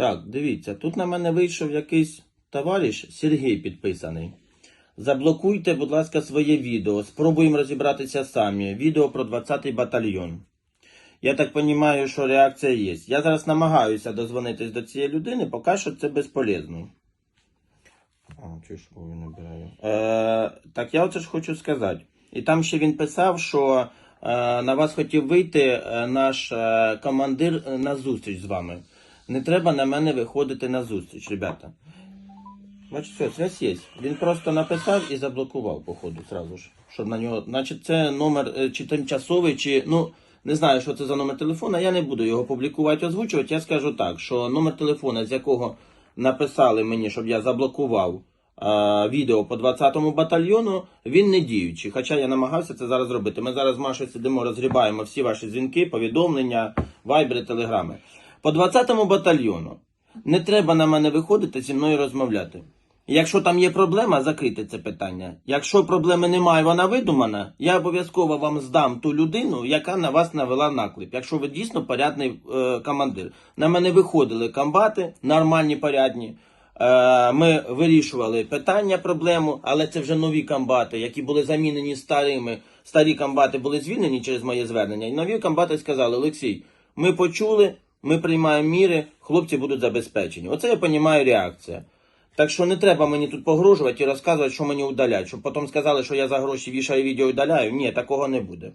Так, дивіться, тут на мене вийшов якийсь товариш Сергій підписаний. Заблокуйте, будь ласка, своє відео. Спробуємо розібратися самі. Відео про 20-й батальйон. Я так розумію, що реакція є. Я зараз намагаюся дозвонитись до цієї людини, поки що це безполезно. А, ж він набирає? Е, так я оце ж хочу сказати. І там ще він писав, що е, на вас хотів вийти е, наш е, командир е, на зустріч з вами. Не треба на мене виходити на зустріч, ребята. Бачите, все, связь є. Він просто написав і заблокував, походу, сразу ж. Щоб на нього. Значить, це номер е, чи тимчасовий, чи. Ну, не знаю, що це за номер телефона. Я не буду його публікувати, озвучувати. Я скажу так, що номер телефона, з якого написали мені, щоб я заблокував е, відео по 20-му батальйону, він не діючий. Хоча я намагався це зараз зробити. Ми зараз з сидимо, розгрібаємо всі ваші дзвінки, повідомлення, вайбери, телеграми. По 20-му батальйону не треба на мене виходити зі мною розмовляти. Якщо там є проблема, закрийте це питання. Якщо проблеми немає, вона видумана, я обов'язково вам здам ту людину, яка на вас навела наклеп. Якщо ви дійсно порядний е, командир. На мене виходили комбати, нормальні, порядні. Е, ми вирішували питання, проблему, але це вже нові комбати, які були замінені старими. Старі комбати були звільнені через моє звернення. І нові комбати сказали: Олексій, ми почули, ми приймаємо міри, хлопці будуть забезпечені. Оце я розумію реакція. Так що не треба мені тут погрожувати і розказувати, що мені удалять. Щоб потім сказали, що я за гроші вішаю відео і удаляю. Ні, такого не буде.